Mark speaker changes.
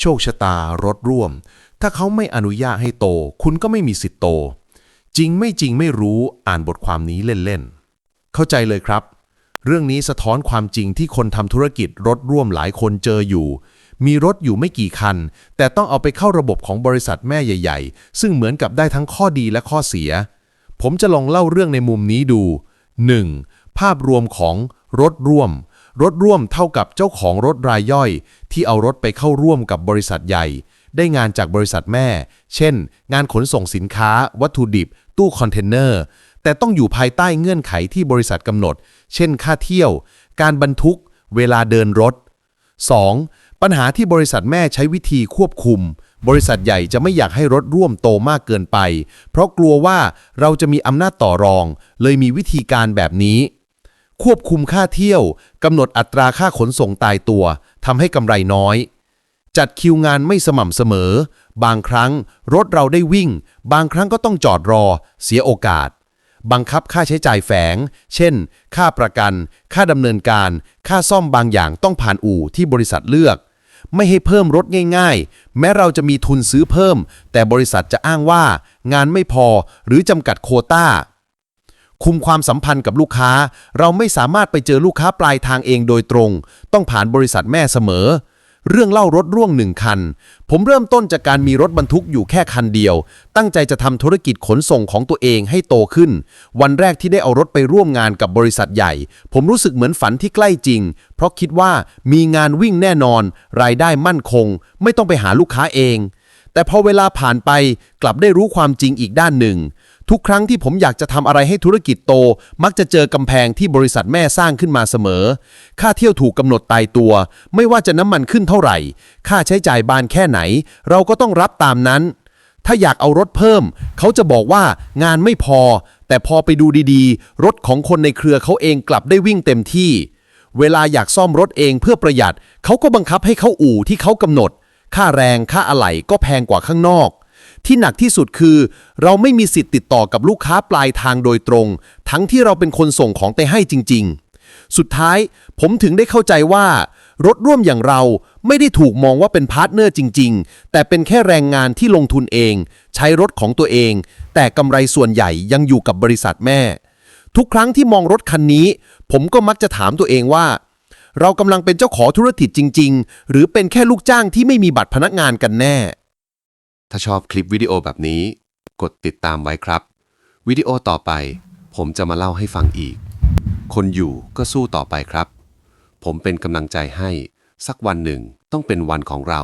Speaker 1: โชคชะตารถร่วม ถ้าเขาไม่อนุญาตให้โต คุณก็ไม่มีสิทธิ์โต จริงไม่จริงไม่รู้อ่านบทความนี้เล่นๆ เข้าใจเลยครับ เรื่องนี้สะท้อนความจริงที่คนทำธุรกิจรถร่วมหลายคนเจออยู่ มีรถอยู่ไม่กี่คัน แต่ต้องเอาไปเข้าระบบของบริษัทแม่ใหญ่ ๆ ซึ่งเหมือนกับได้ทั้งข้อดีและข้อเสีย ผมจะลองเล่าเรื่องในมุมนี้ดู 1. ภาพรวมของรถร่วม รถร่วมเท่ากับเจ้าของรถรายย่อย ที่เอารถไปเข้าร่วมกับบริษัทใหญ่ ได้งานจากบริษัทแม่ เช่น งานขนส่งสินค้า วัตถุดิบ ตู้คอนเทนเนอร์ แต่ต้องอยู่ภายใต้เงื่อนไขที่บริษัทกำหนด เช่น ค่าเที่ยว การบรรทุก เวลาเดินรถ 2. ปัญหาที่บริษัทแม่ใช้วิธีควบคุม บริษัทใหญ่จะไม่อยากให้รถร่วมโตมากเกินไป เพราะกลัวว่าเราจะมีอำนาจต่อรอง เลยมีวิธีการแบบนี้ ควบคุมค่าเที่ยวกำหนดอัตราค่าขนส่งตายตัวทำให้กำไรน้อย จัดคิวงานไม่สม่ำเสมอ บางครั้งรถเราได้วิ่ง บางครั้งก็ต้องจอดรอ เสียโอกาส บังคับค่าใช้จ่ายแฝง เช่น ค่าประกัน ค่าดำเนินการ ค่าซ่อมบางอย่างต้องผ่านอู่ที่บริษัทเลือก ไม่ให้เพิ่มรถง่าย ๆ แม้เราจะมีทุนซื้อเพิ่ม แต่บริษัทจะอ้างว่างานไม่พอหรือจำกัดโควต้า คุมความสัมพันธ์กับลูกค้า เราไม่สามารถไปเจอลูกค้าปลายทางเองโดยตรง ต้องผ่านบริษัทแม่เสมอ เรื่องเล่ารถร่วงหนึ่งคัน ผมเริ่มต้นจากการมีรถบรรทุกอยู่แค่คันเดียว ตั้งใจจะทำธุรกิจขนส่งของตัวเองให้โตขึ้น วันแรกที่ได้เอารถไปร่วมงานกับบริษัทใหญ่ ผมรู้สึกเหมือนฝันที่ใกล้จริง เพราะคิดว่ามีงานวิ่งแน่นอน รายได้มั่นคง ไม่ต้องไปหาลูกค้าเองแต่พอเวลาผ่านไปกลับได้รู้ความจริงอีกด้านหนึ่ง ทุกครั้งที่ผมอยากจะทำอะไรให้ธุรกิจโต มักจะเจอกำแพงที่บริษัทแม่สร้างขึ้นมาเสมอ ค่าเที่ยวถูกกำหนดตายตัว ไม่ว่าจะน้ำมันขึ้นเท่าไหร่ ค่าใช้จ่ายบานแค่ไหน เราก็ต้องรับตามนั้น ถ้าอยากเอารถเพิ่ม เขาจะบอกว่างานไม่พอ แต่พอไปดูดีๆ รถของคนในเครือเขาเองกลับได้วิ่งเต็มที่ เวลาอยากซ่อมรถเองเพื่อประหยัด เขาก็บังคับให้เขาอู่ที่เขากำหนด ค่าแรงค่าอะไหล่ก็แพงกว่าข้างนอก ที่หนักที่สุดคือ เราไม่มีสิทธิ์ติดต่อกับลูกค้าปลายทางโดยตรง ทั้งที่เราเป็นคนส่งของไปให้จริง ๆ สุดท้ายผมถึงได้เข้าใจว่า รถร่วมอย่างเราไม่ได้ถูกมองว่าเป็นพาร์ทเนอร์จริง ๆ แต่เป็นแค่แรงงานที่ลงทุนเอง ใช้รถของตัวเอง แต่กำไรส่วนใหญ่ยังอยู่กับบริษัทแม่ ทุกครั้งที่มองรถคันนี้ ผมก็มักจะถามตัวเองว่าเรากำลังเป็นเจ้าของธุรกิจจริง ๆ หรือเป็นแค่ลูกจ้างที่ไม่มีบัตรพนักงานกันแน่
Speaker 2: ถ้าชอบคลิปวิดีโอแบบนี้ กดติดตามไว้ครับ วิดีโอต่อไป ผมจะมาเล่าให้ฟังอีก คนอยู่ก็สู้ต่อไปครับ ผมเป็นกำลังใจให้ สักวันหนึ่งต้องเป็นวันของเรา